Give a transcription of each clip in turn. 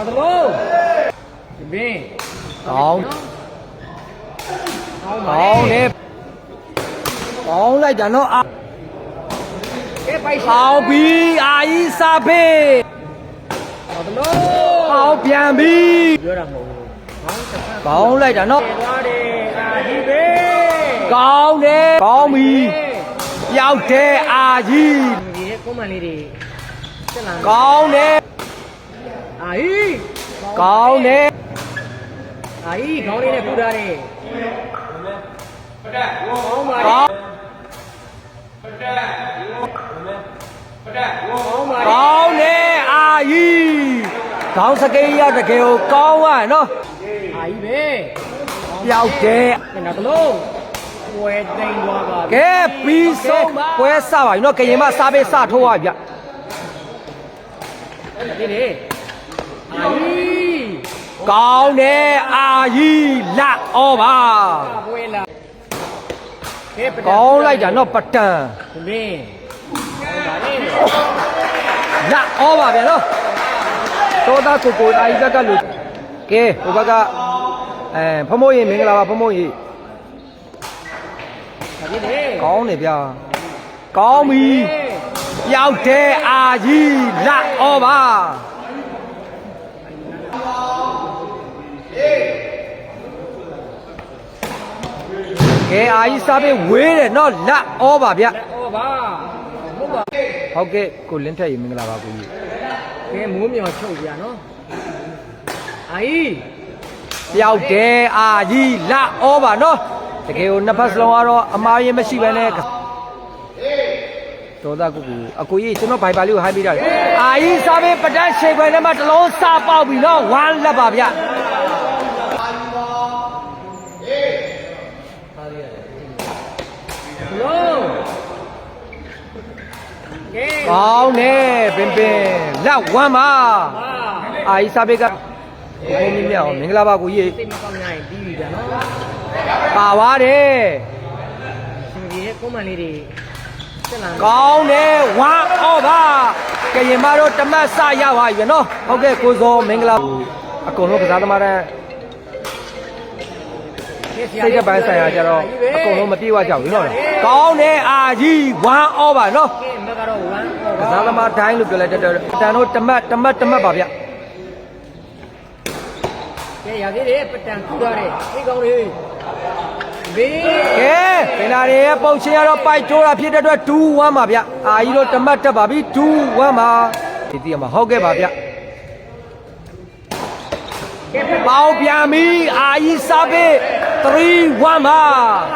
နောက်တစ်လုံးဘင်းကောင်းကောင်းပါကောင်းတယ်ကောင်းလိုက်တာနော်အာကဲပိုက်ကောင်းပြီအာကြီးစားဖေးနောက်တစ်လုံးကောင်းပြန်ပြီပြောတာမဟုတ်ဘူးကောင်းတစ်ခါကောင်းလိုက်တာနော်သွားတယ်အာကြီးပဲကောင်းတယ်ကောင်းပြီရောက်တယ်အာကြီးဒီရဲ့ကွန်မန်လေးတွေတက်လာကောင်းတယ် အာကြီးကောင်းတယ်အာကြီးခေါင်းလေးနဲ့ပူထားတယ်ကောင်းပါလေကောင်းကောင်းပါလေကောင်းတယ်အာကြီးကောင်းစကိန်းရတကယ်ကိုကောင်းရနော်အာကြီးပဲရောက်တယ်ကဲနောက်တစ်လုံးဝဲတိန်သွားပါကဲပြီးဆုံးပွဲစပါပြီနော်ကရင်မစားပေးစထိုးရဗျဒီလေ အာကြီးကောင်းတယ်အာကြီးလက်ဩပါအပွဲလာကဲပဒံကောင်းလိုက်တာနော်ပတန်ဘင်းကောင်းပါလေလက်ဩပါဗျာနော်သောသားကိုကိုအာကြီးဘက်ကလူကဲဟိုဘက်ကအဲဖမိုးရင်မင်္ဂလာပါဖမိုးရင်ဒီလေကောင်းတယ်ဗျာကောင်းပြီရောက်တယ်အာကြီးလက်ဩပါ ကဲအာကြီးစားပေးဝေးတယ်နော်လက်ဩပါဗျာလက်ဩပါဟုတ်ပါဟုတ်ကဲ့ကိုလင်းထက်ရေမင်္ဂလာပါကိုကြီးကဲမိုးမြော်ချုပ်ပြနော်အာကြီးပျောက်တယ်အာကြီးလက်ဩပါနော်တကယ်ကိုနှစ်ဖက်စလုံးကတော့အမားရင်မရှိဘဲနဲ့ ဒေါသကုကူအကိုကြီးကျွန်တော်ဘိုင်ပါလေးကိုဟိုင်းပေးတာလေအာကြီးစားပေးပဒတ်ရှိခွဲထဲမှာတစ်လုံးစပေါက်ပြီနော်ဝမ်းလက်ပါဗျလုံးကဲကောင်းတယ်ပင်ပင်လက်ဝမ်းပါပါအာကြီးစားပေးကကိုကိုမြင့်မြတ်အောင်မင်္ဂလာပါကိုကြီးစိတ်မကောင်းနိုင်ပြီးပြီဗျာနော်ပါသွားတယ်ရှင်ကြီးရဲ့ကွန်မန်လေးတွေတ က်လာကောင်းတယ်ဝမ်းဩပါကရင်မတို့တမတ်စရပါပြီနော်ဟုတ်ကဲ့ကိုစောမင်္ဂလာအကုန်လုံးကစားသမားတဲ့စိတ်ကပိုင်းဆိုင်ရာကျတော့အကုန်လုံးမပြေဝကြဘူးနော်။ကောင်းတယ်အာကြီးဝမ်းဩပါနော်ကဲမကတော့1။ကစားသမားတိုင်းလို့ပြောလိုက်တဲ့တန်တို့တမတ်တမတ်တမတ်ပါဗျကဲရသေးတယ်ပတန်ထူထားတယ်ဒီကောင်းလေးဘေး။ ကဲပင်လာတွေရဲ့ပုံချင်းကတော့ပိုက်တိုးတာဖြစ်တဲ့အတွက်2 1ပါဗျ။အာကြီးတို့တမတ်တက်ပါပြီ2 1ပါ။ဒီတည်းမှာဟုတ်ကဲ့ပါဗျကဲပ။ပေါင်းပြန်ပြီအာကြီးစားပေး3 1ပါ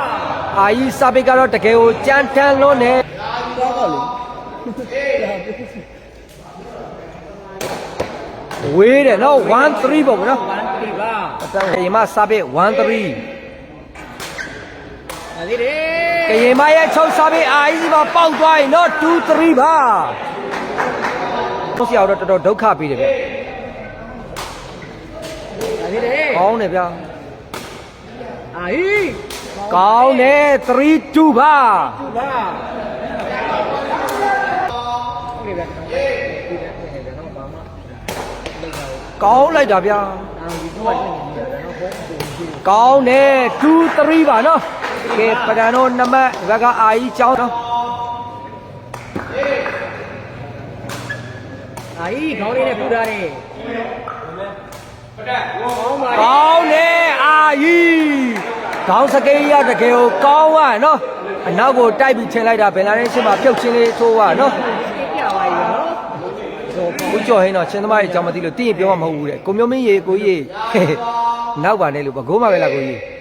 ။အာကြီးစားပေးကတော့တကယ်ကိုကြမ်းတမ်းလွန်းနေဝေးတယ်နော်1 3ပေါ့နော်1 3ပါအတန်ကရင်မစားပေး1 3ရ သေးတယ်ကရင်မရဲ့ချုပ်စားပေးအာကြီးပါပေါက်သွားရင်တော့2 3ပါတို့ဆရာတို့တော်တော်ဒုက္ခပေးတယ်ဗျရသေးတယ်ကောင်းတယ်ဗျာအာဟီကောင်းတယ်3 2ပါသူပါဟုတ်ပြီဗျာဒီတဲ့ပြန်ပြန်တော့ဘာမှလောက်တာကောင်းလိုက်တာဗျာအာဒီတော့ပြင်နေတယ်နော်ဘုံဘုံရှိကောင်းတယ်2 3ပါနော် ကဲပဒံတို့နမတ်ဒီဘက်ကအာကြီးကျောင်းနော်အာဟီခေါင်းလေးနဲ့ပူထားတယ်ပဒတ်ကောင်းပါလေကောင်းတယ်အာကြီးခေါင်းစကိန်းရတကယ်ကိုကောင်းရနော်အနောက်ကိုတိုက်ပြီးထင်လိုက်တာဘယ်လာတဲ့ရှင်းမှာပြုတ်ချင်းလေးထိုးရနော်ပြပါရနော်ဇော်ပေါ့ကိုကျော်ဟင်းတော့ချင်းသမားရဲ့အကြောင်းမသိလို့တင်းရင်ပြောမှမဟုတ်ဘူးတဲ့ကိုမျိုးမင်းရေကိုကြီးဟဲ့နောက်ပါနဲ့လို့ဘကိုးမှပဲလားကိုကြီး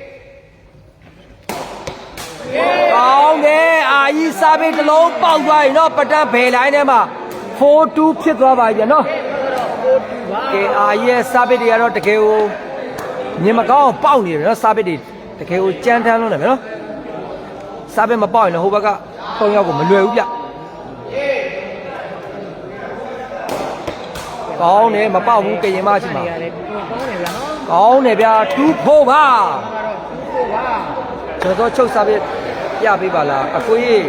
ကောင်းတယ်အာကြီးစားပေးတစ်လုံးပေါက်သွားရင်တော့ပတန်းဘယ်လိုင်းထဲမှာ4-2ဖြစ်သွားပါပြီနော်ကဲအာကြီးရဲ့စားပေးတွေကတော့တကယ်ကိုမြင်မကောင်းအောင်ပေါက်နေတယ်နော်စားပေးတွေတကယ်ကိုကြမ်းတမ်းလုံးတယ်ဗျနော်စားပေးမပေါက်ရင်တော့ဟိုဘက်က၃ယောက်ကိုမလွယ်ဘူးဗျကောင်းတယ်မပေါက်ဘူးကရင်မရှိမှာရတယ်ကောင်းတယ်ဗျာနော်ကောင်းတယ်ဗျာတူးဖို့ပါကတော့ဟုတ်ပါကျွန်တော်ချုပ်စားပြ ပြပေးပါလားအကိုကြီး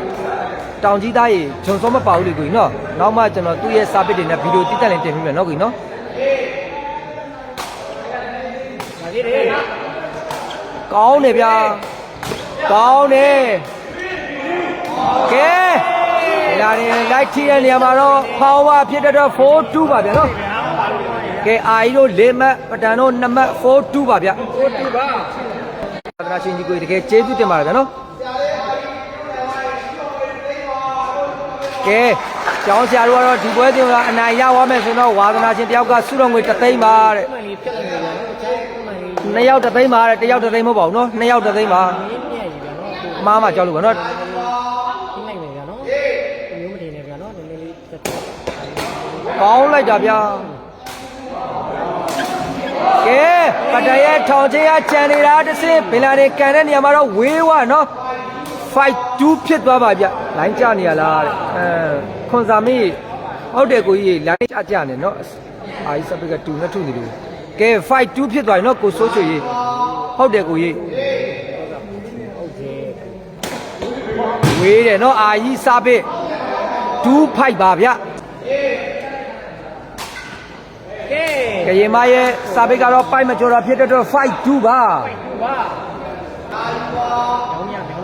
တောင်ကြီးသားကြီးဂျွန်စောမပါဘူးလေကိုကြီးနော်နောက်မှကျွန်တော်သူ့ရဲ့စာပစ်တွေနဲ့ဗီဒီယိုတိတက်လင်တင်ပြမယ်နော်ကိုကြီးနော်သေးတယ်ကောင်းတယ်ဗျာကောင်းတယ်ကဲလာရင်လိုက်ထီတဲ့နေရာမှာတော့ဖောင်ဝါဖြစ်တဲ့တော့4-2ပါဗျာနော်ကဲအာကြီးတို့၄မှတ်ပတန်တို့2မှတ်4-2ပါဗျာကိုတူပါသာသနာရှင်ကြီးကိုတကယ်ကျေးဇူးတင်ပါတယ်ဗျာနော် ကဲကျောင်းဆရာတို့ကတော့ဒီပွဲတင်ကအနိုင်ရသွားမယ်ဆိုတော့ဝါသနာရှင်တယောက်ကစုတော်ငွေ3သိန်းပါတဲ့မှန်လေးပြတ်နေကြတော့ချမ်းမှန်လေးနှစ်ယောက်3သိန်းပါတဲ့တစ်ယောက်3သိန်းမဟုတ်ပါဘူးနော်နှစ်ယောက်3သိန်းပါနင်းပြည့်ပြီဗျာနော်ကိုအမားမှကြောက်လို့ပါနော်ပြလိုက်မယ်ဗျာနော်မျိုးမတင်နဲ့ဗျာနော်နည်းနည်းလေးတက်တက်ကောင်းလိုက်တာဗျာကဲပတရဲထောင်ချင်းရကြံနေတာတစ်စစ်ဘင်လာနေကန်တဲ့နေရာမှာတော့ဝေးဝနော် fight 2ဖြစ်သွားပါဗျလိုင်းကြနေရလားတဲ့အဲခွန်စာမီဟုတ်တယ်ကိုကြီးလိုင်းကြကြနေနော်အာကြီးစပက်က2နဲ့ထုနေလို့ကဲ fight 2ဖြစ်သွားပြီနော်ကိုစိုးချွေကြီးဟုတ်တယ်ကိုကြီးဟုတ်ကဲ့ဝေးတယ်နော်အာကြီးစပက်2 fight ပါဗျကဲကရင်မရဲ့စာပေကတော့ပိုက်မကျော်တာဖြစ်တဲ့အတွက်5 2ပါပါတောင်းရမယ်ဟုတ်ပါ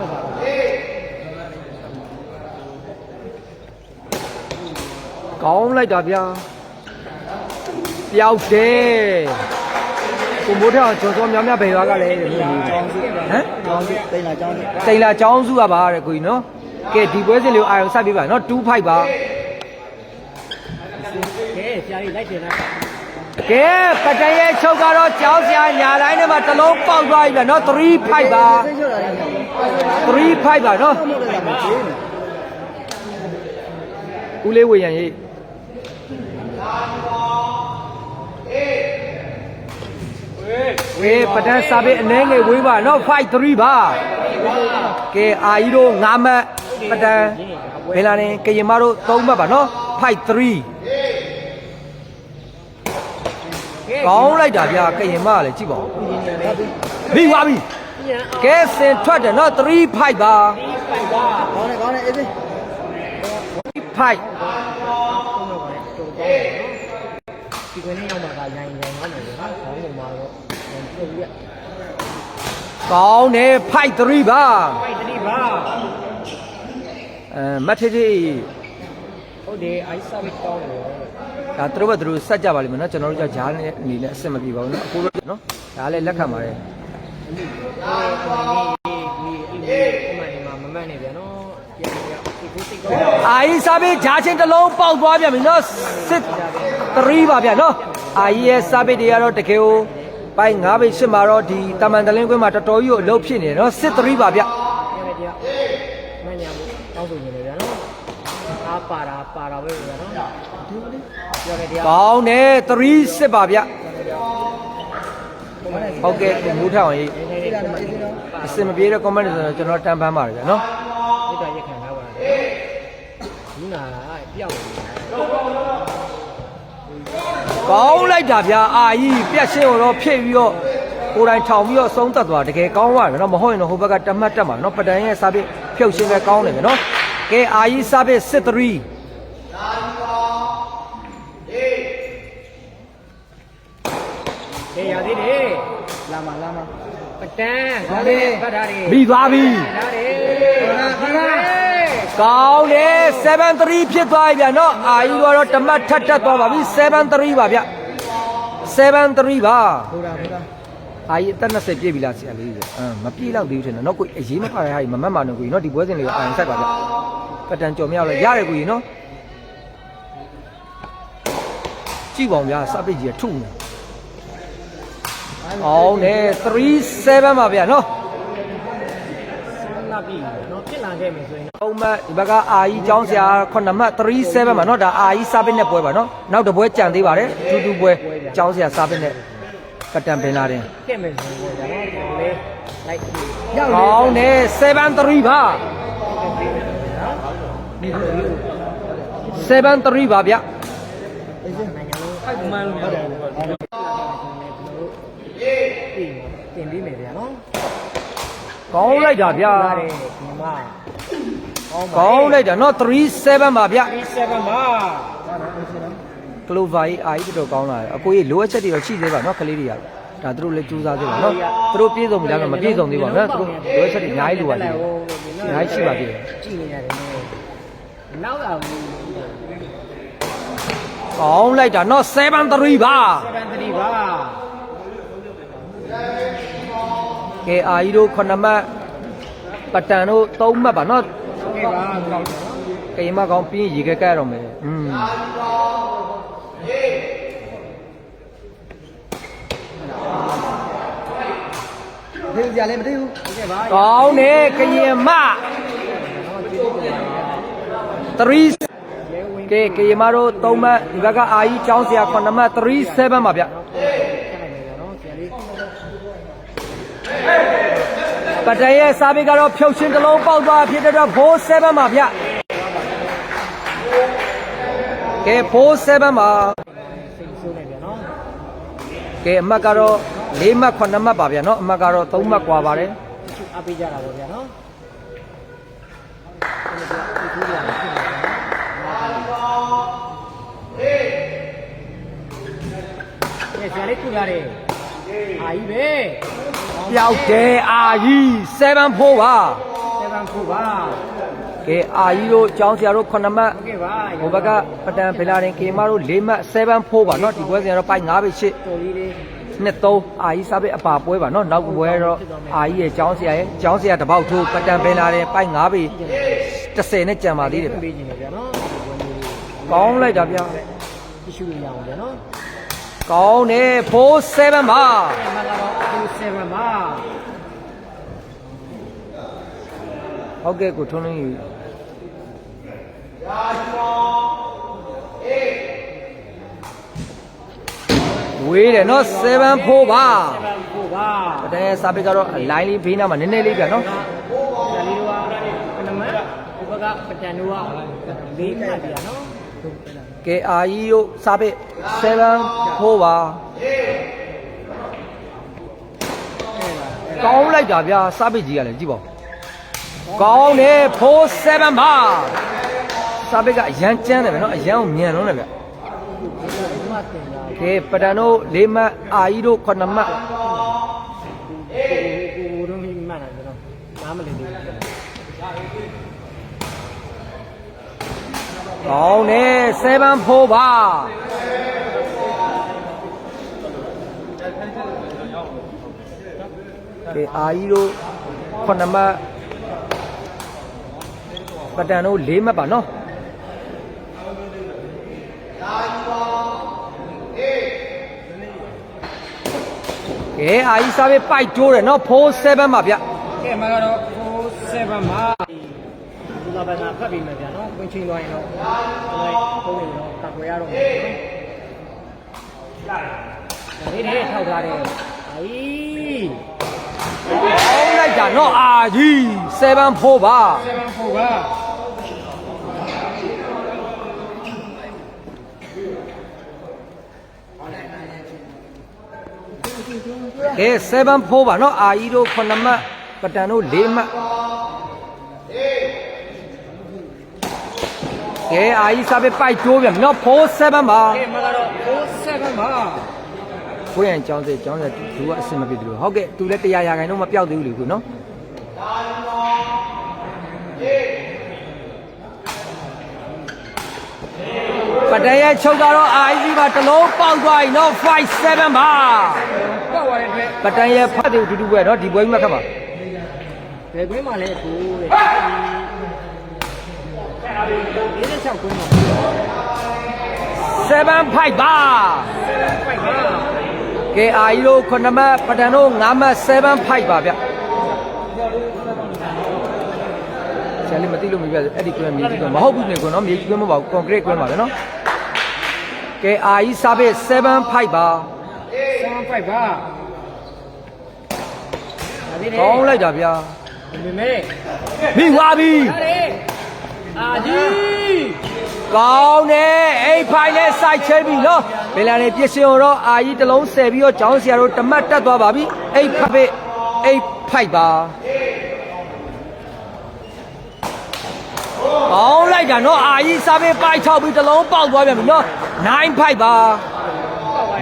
ကောင်းလိုက်တာဗျာပျောက်တယ်ကိုမိုးထအောင်ကျော်စောများများဘယ်ရွာကလဲဟမ်တောင်းစီတိတ်လာတောင်းစီတိန်လာចောင်းစုကပါတဲ့ကိုကြီးနော်ကဲဒီပွဲစဉ်လေးကိုအာရုံစိုက်ပေးပါနော်2 5ပါကဲဆရာကြီးလိုက်တင်လိုက်ကဲပတန်ရဲ့ချုပ်ကတော့ကျောင်းဆရာညာတိုင်းထဲမှာတစ်လုံးပေါက်သွားပြီဗျာနော်3 5ပါ3 5ပါနော်ဦးလေးဝေရန်ရေး ဝေးပတန်စာပေအနှဲငယ်ဝေးပါနော်5 3ပါကဲအာကြီးတို့9မှတ်ပတန်ဘယ်လာနေကရင်မတို့3မှတ်ပါနော်5 3ကောင်းလိုက်တာဗျာကရင်မကလည်းကြည့်ပါဦးပြီးသွားပြီကဲစင်ထွက်တယ်နော်3 5ပါကောင်းတယ်ကောင်းတယ်အေးစေး5 ဒီကွင်းနဲ့ရောက်မှာကရိုင်းရိုင်းကောင်းတယ်နော်ခေါင်းပုံမှာတော့ပြုတ်ရက်ကောင်းတယ်5 3ပါဖိုက်တတိပါအဲမတ်ထေထေဟုတ်တယ်အိုက်ဆာဘစ်ကောင်းတယ်ဒါသူတို့ဘက်သူတို့ဆက်ကြပါလိမ့်မယ်နော်ကျွန်တော်တို့ကဂျားနဲ့အနေနဲ့အဆင်မပြေပါဘူးနော်အခုတော့နော်ဒါလည်းလက်ခံပါတယ်ဒီဒီဒီဒီမှန်နေမှာမမှန်နေပြန်နော်ပြန်ပြန်ဒီကိုစိတ်ကောင်းအာကြီးစားပြီးဂျားချင်းတစ်လုံးပေါက်သွားပြန်ပြီနော်စစ် 3ပါဗျာနော်အာကြီးရဲ့စားပြီးတွေကတော့တကယ်ကိုပိုင်း9ဘိတ်8မှာတော့ဒီတာမန်တလင်းကွင်းမှာတော်တော်ကြီးကိုအလုပ်ဖြစ်နေတယ်နော်စစ်3ပါဗျာပြန်ပြန်တရားမှန်နေမှုတောင်းဆိုနေတယ်ဗျာနော်အားပါတာပါတာပဲဗျာနော်ပြောတယ်တရားကောင်းတယ်3စစ်ပါဗျဟုတ်ကဲ့မူးထောင်ရေးနေနေနေမှာဒီနော်အစင်မပြေတဲ့ comment တွေဆိုတော့ကျွန်တော်တန်ပန်းပါတယ်ဗျာနော် ဒီတော့ရက်ခံထားပါလားဒီနာပြောက်နေတယ် ကောင်းလိုက်တာဗျာအာကြီးပြက်ရှင်းကိုတော့ဖြည့်ပြီးတော့ကိုယ်တိုင်ထောင်ပြီးတော့ဆုံးသက်သွားတကယ်ကောင်းသွားတယ်နော်မဟုတ်ရင်တော့ဟိုဘက်ကတမတ်တက်မှာနော်ပတန်ရဲ့စားပြီးဖြုတ်ရှင်းပဲကောင်းတယ်ဗျာနော်ကဲအာကြီးစားပြီးစစ်3ေရသေးတယ်လာမလာမပတန်းဒါလေးပတ်ထားတယ်ပြီးသွားပြီလာတယ်ခဏခဏ ကောင်းတယ်7-3ဖြစ်သွားပြီဗျာနော်အာကြီးကတော့တမတ်ထက်တက်သွားပါပြီ7-3ပါဗျ7-3ပါဟိုတာဟိုတာအာကြီးအသက်20ပြည့်ပြီလားဆရာလေးဆိုအမ်မပြည့်တော့သေးဘူးထင်တယ်နော်ကိုအရေးမပါတဲ့ဟာကြီးမမတ်မာနော်ကိုကြီးနော်ဒီပွဲစဉ်လေးကိုအာရုံစိုက်ပါဗျပတန်ကြော်မရတော့ရတယ်ကိုကြီးနော်ကြည့်ပါဦးဗျာစပစ်ကြီးကထုနေအောင်တယ်37ပါဗျာနော်လာ ပြီနော်ဖြစ်လာခဲ့မယ်ဆိုရင်ပုံမှန်ဒီဘက်ကအာကြီးကျောင်းဆရာ9မှတ်37ပါနော်ဒါအာကြီးစပစ်နဲ့ပွဲပါနော်နောက်တစ်ပွဲကြံသေးပါတယ်တူတူပွဲကျောင်းဆရာစပစ်နဲ့ပတန်ပင်လာတယ်ခဲ့မယ်ဆိုရင်ဒါတော့ဒီလေးလိုက်ကောင်းတယ်73ပါ73ပါဗျနိုင်ငံလုံးဖိုက်မှန်လို့ရတယ်ဟုတ်တယ်တင်ပြီးမယ်ဗျာနော် ကောင်းလိုက်တာဗျာလာတယ်ဒီမှာကောင်းပါကောင်းလိုက်တာနော်37ပါဗျ37ပါကလိုဗာကြီးအာကြီးတော်တော်ကောင်းလာတယ်အကိုကြီးလိုအပ်ချက်တွေတော့ရှိသေးပါနော်ကလေးတွေကရဒါသူတို့လည်းကြိုးစားသေးပါနော်သူတို့ပြေဆုံးပြီလားဆိုတော့မပြေဆုံးသေးပါဘူးနော်သူတို့လိုအပ်ချက်တွေအများကြီးလိုပါသေးတယ်အများကြီးရှိပါသေးတယ်ကြည့်နေရတယ်နောက်လာဘူးကောင်းလိုက်တာနော်7-3ပါ7 3ပါ KRI တို့9မှတ်ပတန်တို့3မှတ်ပါနော်ဟုတ်ပါဘူးကရင်မကောင်ပြီးရေခဲကဲရတော့မယ်อืมဒီကြလည်းမသိဘူးဟုတ်ကဲ့ပါကောင်းနေကရင်မ3ကဲကရင်မတို့3မှတ်ဒီဘက်ကအာကြီးចောင်းစရာ9မှတ်37ပါဗျ ပတန်ရဲ့စားပိတ်ကတော့ဖြုတ်ချင်းတစ်လုံးပေါက်သွားဖြစ်တဲ့အတွက်4 7ပါဗျကဲ4 7ပါ စိတ်ဆိုးနေပြန်နော် ကဲအမှတ်ကတော့၄မှတ်9မှတ်ပါဗျာနော်အမှတ်ကတော့3မှတ်กว่าပါတယ် တချို့အပေးကြတာပေါ့ဗျာနော်ဒီကူရဖြစ်နေတယ်ဆရာလေးကူရတယ်အာကြီးပဲ ပျောက်တယ်အာကြီး7ဖို့ပါ 7ခုပါ ကဲအာကြီးတို့ကျောင်းဆရာတို့9မှတ် โอเคပါ ဟိုဘက်ကပတန်ဖေလာရင်ကေမတို့၄မှတ်7ဖို့ပါနော်ဒီပွဲစဉ်ကတော့ပိုက်9ပဲ8 တော်လေးလေး နှစ်3အာကြီးစားပိတ်အပါပွဲပါနော်နောက်ပွဲတော့အာကြီးရဲ့ကျောင်းဆရာရဲ့ကျောင်းဆရာတပေါက်ထိုးပတန်ဖေလာရင်ပိုက်9ပဲ30နဲ့ကြံပါသေးတယ်ဗျ ပေးကြည့်နေဗျာနော် ကောင်းလိုက်တာဗျာ တ िश ူရအောင်ဗျာနော် ကောင်းတယ်4 7ပါအဲ့မှာကတော့7ပါဟုတ်ကဲ့ကိုထွန်းလင်းယူဝေးတယ်နော်7ဖို့ပါ7ခုပါပတန်ရဲ့စားပိတ်ကတော့အလိုင်းလေးဘေးနားမှာနည်းနည်းလေးပြနော်ဆရာလေးတို့ကခဏမဟိုဘက်ကပတန်တို့ကလေးခတ်ဗျာနော် ကဲအာကြီးတို့စားပိတ်7ဖို့ပါကောင်းလိုက်တာဗျာစားပိတ်ကြီးကလည်းကြည့်ပါဦးကောင်းတယ်4 7ပါစားပိတ်ကအရန်ကျန်းတယ်ဗျနော်အရန်ကိုမြန်လုံးတယ်ဗျဒီမှာတင်တာကဲပတန်တို့၄မှတ်အာကြီးတို့9မှတ် ကိုကိုတို့မိမှန်တာကျွန်တော်နားမလည်သေးဘူး ကောင်းတယ်7ဖို့ပါကဲအာကြီးတို့9မှတ်ပတန်တို့၄မှတ်ပါနော်ကဲအာကြီးစားပဲပိုက်တိုးတယ်နော်4 7ပါဗျကဲမှာကတော့7 ပါဒီလာဘနာဖတ်ပြီးမယ်ဗျာနော်ဝင်ချင်းသွားရင်တော့ဟိုပုံနေတော့တကွယ်ရတော့မယ်နော်ဒီနေ့ထောက်ထားတယ်အေးကောင်းလိုက်တာနော်အာကြီး7ဖို့ပါ7ဖို့ပါကဲ7ဖို့ပါနော်အာကြီးတို့9မှတ်ပတန်တို့4မှတ် ကဲအာကြီးစားပဲပိုက်တိုးပြန်နော်4 7ပါကဲမှာကတော့7ပါကိုရန်ကျောင်းစေကျောင်းစေသူကအဆင်မပြေဘူးလို့ဟုတ်ကဲ့သူလည်းတရားရာခိုင်တော့မပြောက်သေးဘူးလေခုနော်ပတန်ရဲ့ချုပ်ကတော့အာကြီးပါတစ်လုံးပေါက်သွားပြီနော်5 7ပါပေါ့ဝါတဲ့အတွက်ပတန်ရဲ့ဖတ်တယ်တူတူပဲနော်ဒီပွဲကြီးမှာခက်ပါဘယ်ကွင်းမှာလဲကိုတဲ့ 46ကွင်းမှာ7 5ပါဖိုက်ပါကဲအာကြီးတို့9မှတ်ပတန်တို့9မှတ်7 5ပါဗျဆရာလေးမသိလို့မပြတ်အဲ့ဒီကွင်းမြေကြီးကွင်းမဟုတ်ဘူးနေကွင်းနော်မြေကြီးကွင်းမဟုတ်ပါဘူးကွန်ကရစ်ကွင်းပါပဲနော်ကဲအာကြီးစားပဲ7 5ပါ7ဖိုက်ပါဒါဒီလေကောင်းလိုက်တာဗျာဒီမဲမိသွားပြီရတယ် အာကြီးကောင်းတယ်အိတ်ဖိုင်နဲ့စိုက်ချဲပြီနော်ဘယ်လာနေပြစ်စင်တော့အာကြီးတစ်လုံးဆယ်ပြီးတော့ကျောင်းဆရာတို့တမတ်တက်သွားပါပြီအိတ်ဖက်ပဲအိတ်ဖိုက်ပါကောင်းလိုက်တာနော်အာကြီးစားပဲပိုက်ချောက်ပြီးတစ်လုံးပေါက်သွားပြန်ပြီနော်9ဖိုက်ပါ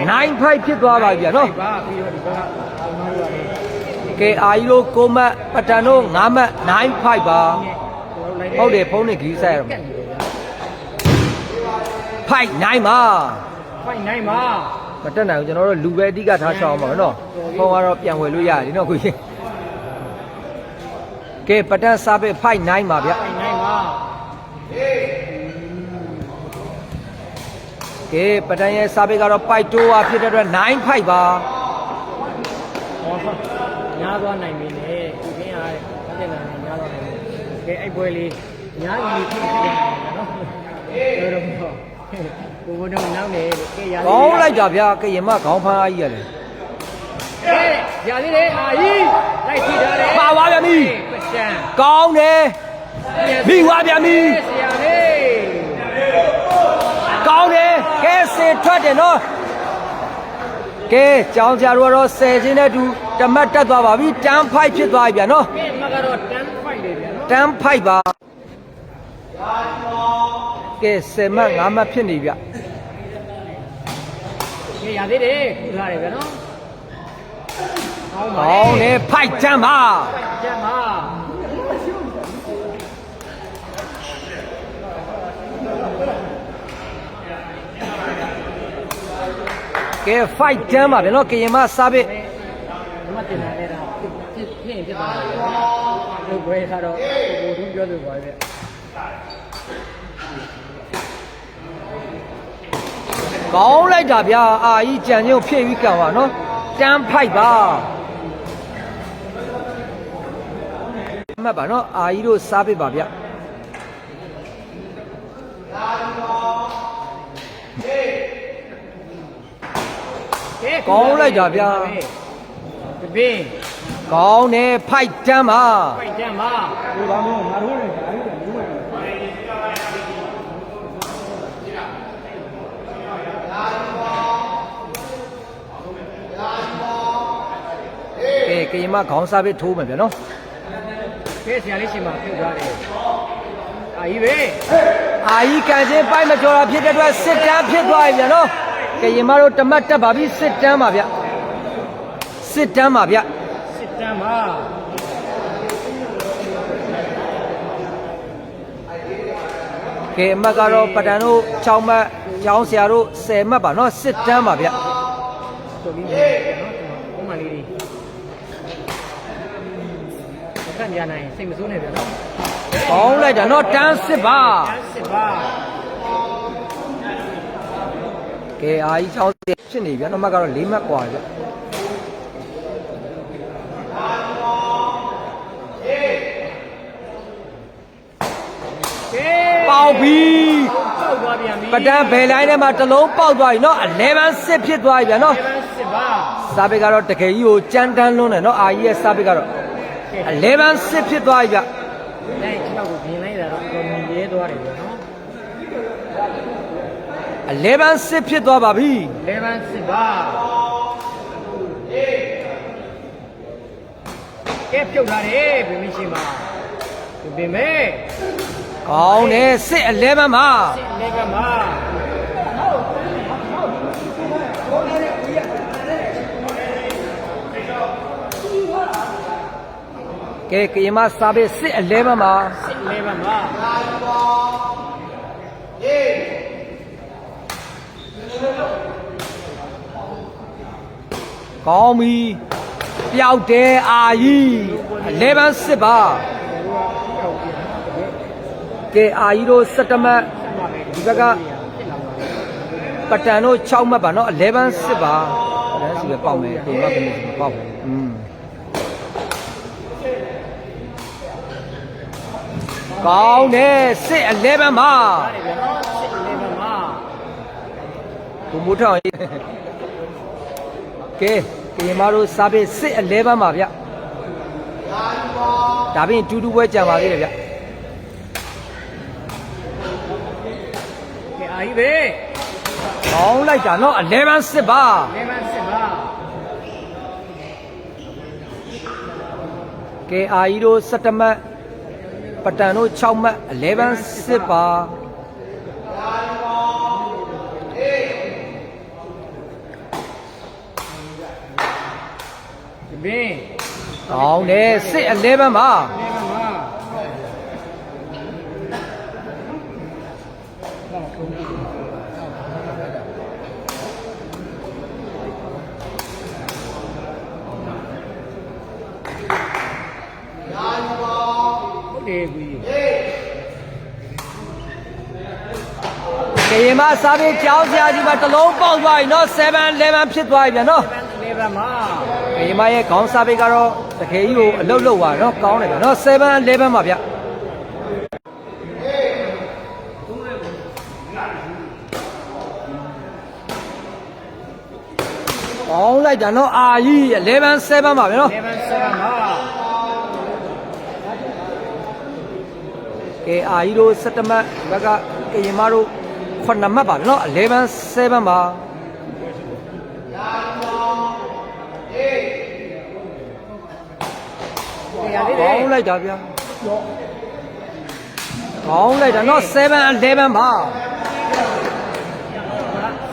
9 5ဖြစ်သွားပါပြီဗျာနော်ပါပြီးတော့ဒီကကျွန်တော်တို့ရတယ်ကဲအာကြီးတို့9မှတ်ပတန်တို့9မှတ်9 5ပါ ဟုတ်တယ်ဖုန်းနဲ့ဂီးဆိုင်ရမှာ5 9ပါဖိုင်နိုင်ပါမတက်နိုင်ဘူးကျွန်တော်တို့လူပဲအဓိကထားချောင်းပါမယ်နော်ဖုန်းကတော့ပြန်ဝယ်လို့ရတယ်နော်ကိုကြီးကဲပတန်စားပဲ5 9ပါဗျဖိုင်နိုင်ပါကဲပတန်ရဲ့စားပဲကတော့ပိုက်တိုးအားဖြစ်တဲ့အတွက်9 5ပါဟောညားသွားနိုင်ပြီလေဒီကင်းအားတဲ့တဲ့နိုင်ညားသွားနိုင် ပြီကဲအဲ့ပွဲလေးညားကြီးဖြစ်ဖြစ်နေတယ်နော်တော်တော်ပေါ့ကိုဘုံတော့နောက်နေကဲရာကောင်းလိုက်တာဗျာကရင်မခေါင်းဖမ်းအားကြီးရတယ်ကဲရာလေးလေအာကြီးလိုက်ထိထားတယ်ပါသွားပြန်ပြီပစံကောင်းတယ်မိသွားပြန်ပြီဆရာလေးကောင်းတယ်ကဲစင်ထွက်တယ်နော်ကဲကြောင်းကြတော့တော့ဆယ်ချင်းနဲ့တူတမတ်တက်သွားပါပြီတန်းဖိုက်ဖြစ်သွားပြီဗျာနော်ကဲမကတော့တန်းဖိုက်လေဗျာနော် တန်းဖိုက်ပါကဲဆယ်မှတ်၅မှတ်ဖြစ်နေဗျကဲရသေးတယ်ခုထားတယ်ဗျာနော်ကောင်းပါကောင်းတယ်ဖိုက်တန်းပါကျန်ပါကဲဖိုက်တန်းပါဗျာနော်ကရင်မစားပဲဒီမှာတင်လာနေတာဖြစ်ဖြစ်ရင်ဖြစ်သွား တယ်ဗျာဒီဘွဲထားတော့ကိုကိုတို့ပြောသူပါဗျာကောင်းလိုက်တာဗျာအာကြီးကြံချင်းကိုဖြည့်ပြီးကန်ပါနော်တန်းဖိုက်ပါမှတ်ပါနော်အာကြီးတို့စားပဲပါဗျကဲကောင်းလိုက်တာဗျာတပင်း ကောင်းတယ်ဖိုက်တန်းပါဖိုက်ကျန်ပါဒီဘာမို့ငါတို့လည်းဒါလေးကမျိုးပဲကဲကရင်မခေါင်းစားပဲထိုးမယ်ဗျာနော်ကဲဆရာလေးရှင်ပါပြုတ်သွားတယ်အာကြီးပဲအာကြီးကန်ချင်းပိုက်မကျော်တာဖြစ်တဲ့အတွက်စစ်တမ်းဖြစ်သွားပြီဗျာနော်ကရင်မတို့တမတ်တက်ပါပြီစစ်တမ်းပါဗျစစ်တမ်းပါဗျစစ် တမ်းပါ ကဲအမတ်ကတော့ပတန်တို့6မှတ်ကျောင်းဆရာတို့10မှတ်ပါနော်စစ်တမ်းပါဗျ ဆိုပြီးနော်ဥမာလေးတွေခန့်ကြနိုင်စိတ်မဆိုးနဲ့ဗျာနော် ကောင်းလိုက်တာနော်တန်းစစ်ပါ တန်းစစ်ပါ ကဲအာကြီး6ဖြစ်နေဗျာနော်အမတ်ကတော့4မှတ်กว่าဗျ ပေါက်ပြီပေါက်သွားပြန်ပြီပတန်ဘယ်လိုင်းထဲမှာတစ်လုံးပေါက်သွားပြီနော်11စစ်ဖြစ်သွားပြီဗျာနော်တန်းစစ်ပါစာပေကတော့တကယ်ကြီးကိုကြမ်းတမ်းလွန်းတယ်နော်အာကြီးရဲ့စာပေကတော့11စစ်ဖြစ်သွားပြီဗျလိုက်၆ကိုပြင်လိုက်တာတော့တော်မြင်ရဲသွားတယ်ဗျာနော်11စစ်ဖြစ်သွားပါပြီလေဗန်စစ်ပါကဲပြုတ်လာတယ်ဘယ်မရှိမှာဘယ်မဲ ကောင်းတယ်စစ်11မှာစစ်လေဗန်မှာကဲကရင်မစာပေစစ်11မှာစစ်လေဗန်မှာကောင်းပြီပျောက်တယ်အာကြီး11စစ်ပါ ကဲအာကြီးတို့17မှတ်ဒီဘက်ကပတန်တို့6မှတ်ပါနော်11စစ်ပါလည်းစီပဲပေါက်မယ်ဒီမှာကလေးစီပေါက်อืมကောင်းတယ်စစ်11မှာပါတယ်ဗျာနော်စစ်လေဗန်မှာဘုံမိုးထောင်ကြီးကဲကရင်မတို့စားပေးစစ်11ပါဗျဒါပြင်တူတူပွဲကြံပါသေးတယ်ဗျ ကြီးပဲ။ကောင်းလိုက်တာနော်11စစ်ပါ။11စစ်ပါ။ KR တို့7မှတ်ပတန်တို့6မှတ်11စစ်ပါ။ဘင်းကောင်းတယ်စစ်11ပါ။ တ်တယ်ကွီကရင်မစားပြီးကြောင်းစရာကြီးမှာတစ်လုံးပေါက်သွားပြီနော်7 11ဖြစ်သွားပြီဗျာနော်နေပါမှာကရင်မရဲ့ခေါင်းစားပြီးကတော့တကယ်ကြီးကိုအလုတ်လုတ်သွားနော်ကောင်းတယ်ဗျာနော်7 11ပါဗျာကောင်းလိုက်တာနော်အာကြီး11 7ပါဗျာနော်နေပါဆရာမှာ ကဲအာကြီးတို့17မှတ်ဘက်ကကရင်မတို့9မှတ်ပါဗျာနော်11 7ပါတရားလေးကောင်းလိုက်တာဗျာကောင်းလိုက်တာနော်7 11ပါ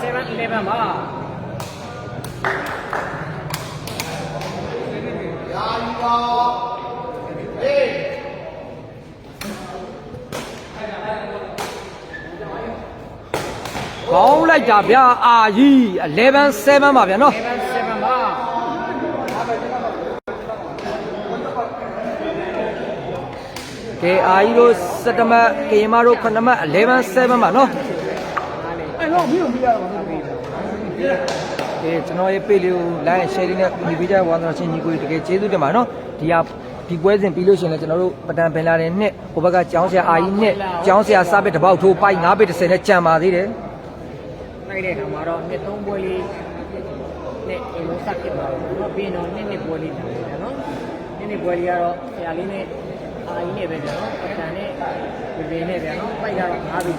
7 11မှာ ကောင်းလိုက်တာဗျာအာကြီး11 7ပါဗျာနော်နေပါဆရာမှာကဲအာကြီးတို့17မှတ်ကရင်မတို့9မှတ်11 7ပါနော်အဲ့တော့မင်းတို့ပြရတော့မဟုတ်ဘူးကဲကျွန်တော်ရဲ့ပေလေးကို like share လေးနဲ့ဒီဗီဒီယိုဝါသနာချင်းညီကိုတကယ်ကျေးဇူးတင်ပါနော်ဒီဟာဒီပွဲစဉ်ပြီးလို့ရှိရင်လည်းကျွန်တော်တို့ပတန်ပင်လာတဲ့နှစ်ဟိုဘက်ကကျောင်းဆရာအာကြီးနှစ်ကျောင်းဆရာစားပစ်တစ်ပေါက်ထိုးပိုက်9ပေ30နဲ့ကြံပါသေးတယ် လိုက်တဲ့ခါမှာတော့နှစ်သုံးပွဲလေးနဲ့အင်လို့စဖြစ်သွားတော့နော်ပြီးတော့နှစ်နှစ်ပွဲလေးလာတယ်နော်နှစ်နှစ်ပွဲလေးကတော့ဆရာလေးနဲ့အာကြီးနဲ့ပဲကြနော်ပကံနဲ့ဗီဗီနဲ့ဗျာနော်ပိုက်ကတော့၅ပြီ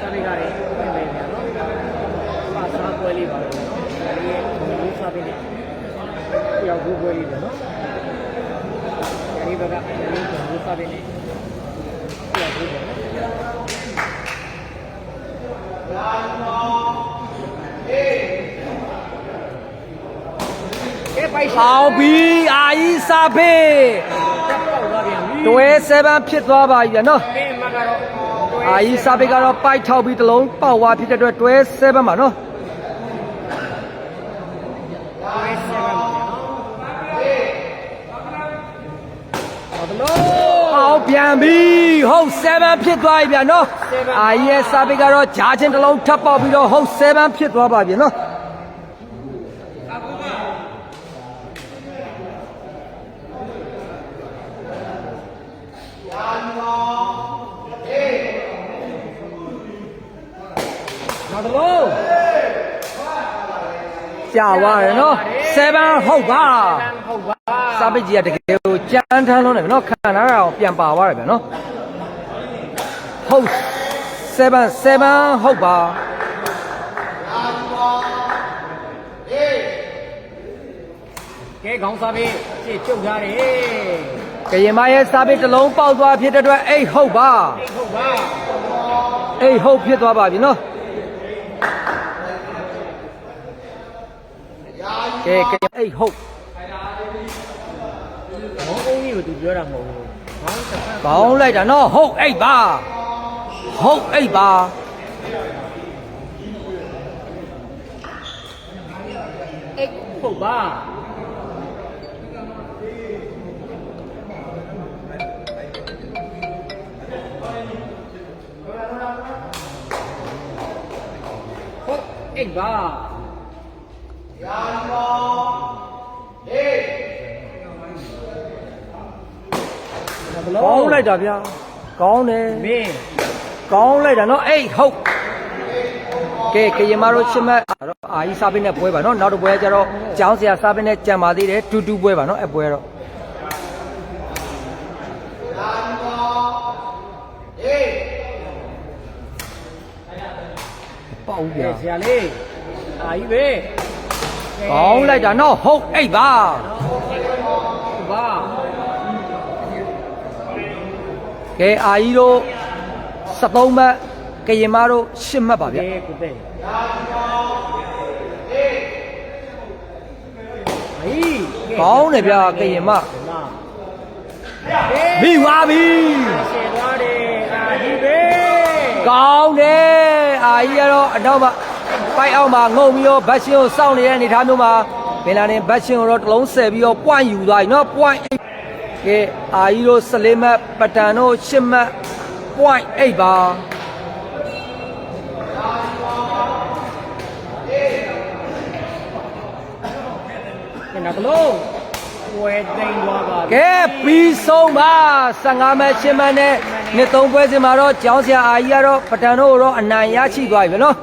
ဆာဘေကလည်းပြန်ပဲဗျာနော်ပါစားပွဲလေးပါတော့နော်ဆရာလေးရဲ့ဘုံစားပေးနဲ့ပြောက်ပွဲလေးပဲနော်ဆရာလေးဘက်ကဆရာလေးဘုံစားပေးနဲ့ပြောက်ပွဲပဲနော်ကဲပိုက်ရှာ အောင်ပြီအာကြီးစားဖေးတက်ပေါက်သွားပြန်ပြီတွဲ7ဖြစ်သွားပါပြီဗျာနော်ကဲမကတော့အာကြီးစားဖေးကတော့ပိုက်ထောက်ပြီးတစ်လုံးပေါက်သွားဖြစ်တဲ့အတွက်တွဲ7ပါနော် ဝဲဆဲပါမယ်နော်ဟောဘလို့ အော င်ပြန်ပြီဟုတ်7ဖြစ်သွားပြီဗျာနော်7အာကြီးရဲ့စားဖေးကတော့ဂျားချင်းတစ်လုံးထပ်ပေါက်ပြီးတော့ဟုတ်7ဖြစ်သွားပါပြီနော်ဟောဘလို့ကြာသွားတယ်နော်7ဟုတ်ပါဟုတ်ပါ စားပိတ်ကြီးကတကယ်ကိုကြမ်းထမ်းလုံးတယ်ဗျာနော်ခံထားတာအောင်ပြန်ပါသွားတယ်ဗျာနော်ဟုတ်7 7ဟုတ်ပါကဲခေါင်းစားပြီးရှေ့ကျုပ်ထားတယ်ကရင်မရဲ့စားပိတ်တစ်လုံးပေါက်သွားဖြစ်တဲ့အတွက်အိတ်ဟုတ်ပါဟုတ်ပါအိတ်ဟုတ်ဖြစ်သွားပါပြီနော်ကဲကဲအိတ်ဟုတ် ဘောင်းအုံးကြီးကိုသူပြောတာမဟုတ်ဘူးဘောင်းတစ်ခါကောင်းလိုက်တာနော်ဟုတ်အိတ်ပါဟုတ်အိတ်ပါအိတ်ဟုတ်ပါဟုတ်အိတ်ပါရာမ ကောင်းလိုက်တာဗျာကောင်းတယ်မင်းကောင်းလိုက်တာနော်အိတ်ဟုတ်ကဲကရင်မတို့ရှစ်မတ်အဲ့တော့အာကြီးစားပိတ်နဲ့ပွဲပါနော်နောက်တစ်ပွဲကျတော့ကျောင်းဆရာစားပိတ်နဲ့ကြံပါသေးတယ်တူတူပွဲပါနော်အဲ့ပွဲတော့ပေါ့ဦးဗျာဆရာလေးအာကြီးပဲကောင်းလိုက်တာနော်ဟုတ်အိတ်ပါ ကဲအာကြီးတို့73မှတ်ကရင်မတို့10မှတ်ပါဗျာ ကဲကိုတဲ့အာကြီး ကောင်းတယ်ဗျာကရင်မ လာ မိသွားပြီ ရှယ်သွားတယ်အာဒီပဲ ကောင်းတယ်အာကြီးကတော့အတော့မှပိုက်အောင်မှာငုံပြီးတော့ဘတ်ရှင်ကိုစောင့်နေတဲ့အနေထားမျိုးမှာဘင်လာနေဘတ်ရှင်ကိုတော့တစ်လုံးဆယ်ပြီးတော့ point ယူသွားပြီเนาะ point ကဲအာကြီးတို့14မှတ်ပတန်တို့10မှတ် point 8ပါကဲနောက်ကလုံးဝဲတိန်သွားပါကဲပြီးဆုံးပါ15မှတ်10မှတ်နဲ့နှစ်သုံးပွဲစဉ်မှာတော့ကျောင်းဆရာအာကြီးကတော့ပတန်တို့တော့အနိုင်ရရှိသွားပြီနော်